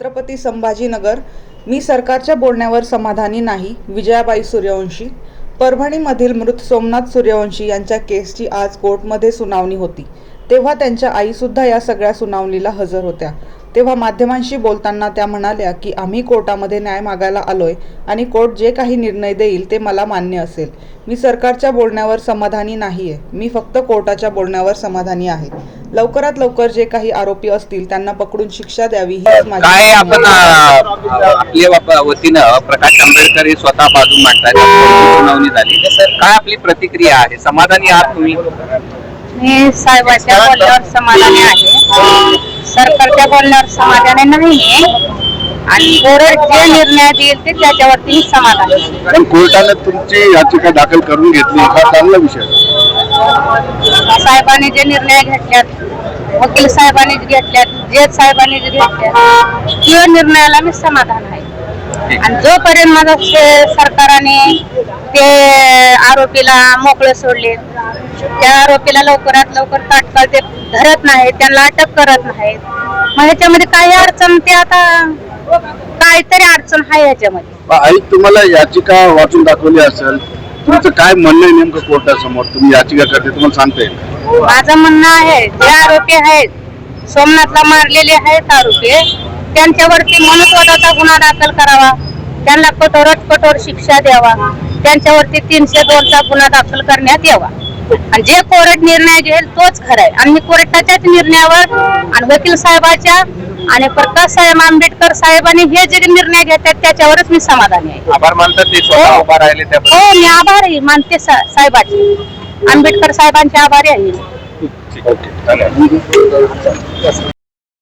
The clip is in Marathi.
छत्रपती संभाजीनगर मी सरकारच्या बोलण्यावर समाधानी नाही विजयाबाई सूर्यवंशी. परभणीमधील मृत सोमनाथ सूर्यवंशी यांच्या केसची आज कोर्टमध्ये सुनावणी होती. तेव्हा त्यांच्या आईसुद्धा या सगळ्या सुनावणीला हजर होत्या. तेव्हा माध्यमांशी बोलताना त्या म्हणाल्या की आम्ही कोर्टामध्ये न्याय मागायला आलोय आणि कोर्ट जे काही निर्णय देईल ते मला मान्य असेल. मी सरकारच्या बोलण्यावर समाधानी नाहीये. मी फक्त कोर्टाच्या बोलण्यावर समाधानी आहे. लवकरात लवकर जे काही आरोपी असतील त्यांना पकडून शिक्षा द्यावी हीच काय आपण आहे. आपल्या वतीनं प्रकाश आंबेडकर हे स्वतः बाजू मांडतात सुनावणी झाली. काय आपली प्रतिक्रिया आहे? समाधानी आहात तुम्ही? मी साहेबाच्या बोलण्यावर समाधानी आहे. सरकारच्या बोलण्यावर समाधानी नाही आणि कोर्ट जे निर्णय देईल ते त्याच्यावरती मी समाधानी आहे. पण कोर्टाने तुमची याचिका दाखल करून घेतली. हा चांगला विषय आहे. साहेबांनी जे निर्णय घेतल्यात वकील साहेबांनी जे घेतल्यात जज साहेबांनी जे घेतल्यात त्या निर्णयाला मी समाधान आहे. आणि जोपर्यंत माझा शे- सरकारने ते आरोपीला मोकळे सोडले. त्या आरोपीला लवकरात लवकर तात्काळ ते धरत नाहीत त्यांना अटक करत नाहीत. मग ह्याच्यामध्ये काही अडचण ते आता काहीतरी अडचण आहे ह्याच्यामध्ये. आई तुम्हाला याचिका वाचून दाखवली असेल तुमचं काय म्हणणं आहे नेमकं कोर्टासमोर? तुम्ही याचिका करते तुम्हाला सांगता येईल. माझं म्हणणं आहे जे आरोपी आहेत सोमनाथला मारलेले आहेत आरोपी त्यांच्यावरती मनुस्वादाचा गुन्हा दाखल करावा. त्यांना कठोरात कठोर शिक्षा द्यावा. त्यांच्यावरती तीनशे दोनचा गुन्हा दाखल करण्यात यावा. आणि जे कोर्ट निर्णय घेईल तोच खरा आहे. आणि मी कोर्टाच्याच निर्णयावर आणि वकील साहेबाच्या आणि प्रकाश साहेब आंबेडकर साहेबांनी हे जे निर्णय घेतात त्याच्यावरच मी समाधानी आहे. आभार मानतात ते स्वतः उभा राहिले त्याबद्दल हो मी आभारी मानते सा- साहेबाचे. आंबेडकर साहेबांचे आभारी आहे. धन्यवाद.